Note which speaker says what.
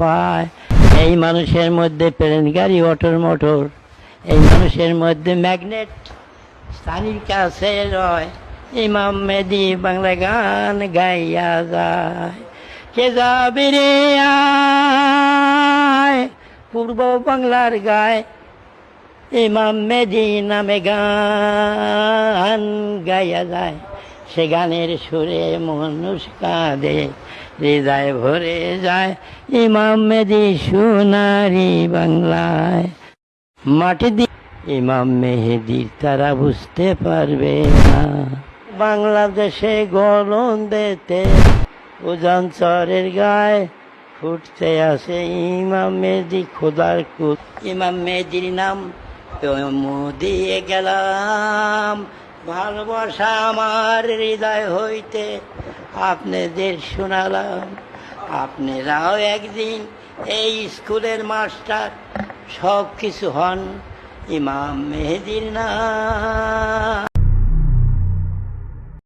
Speaker 1: পায় এই মানুষের মধ্যে প্লেন গাড়ি, অটোর মোটর। এই মানুষের মধ্যে ম্যাগনেট স্থানীয় কাছে রয়। ইমাম মেদি বাংলা গান গাইয়া যায়। কে যাবে রে পূর্ব বাংলার গায় ইমাম মেদি নামে গান গাইয়া যায়। সে গানের সুরে মানুষ কাঁদে হৃদয় ভরে যায় ইমাম মেদি সোনারি বাংলায়। মাটি দি ইমাম মেহেদির তারা বুঝতে পারবে না। বাংলাদেশে গলন দেতে উজান চরের গায়ে ফুটতে আসে ইমাম মেহেদি খোদার কুত ইমাম মেহেদির নাম তো দিয়ে গেলাম। ভালোবাসা আমার হৃদয় হইতে আপনাদের শোনালাম। আপনারাও একদিন এই স্কুলের মাস্টার সব কিছু হন ইমাম মেহেদির নাম।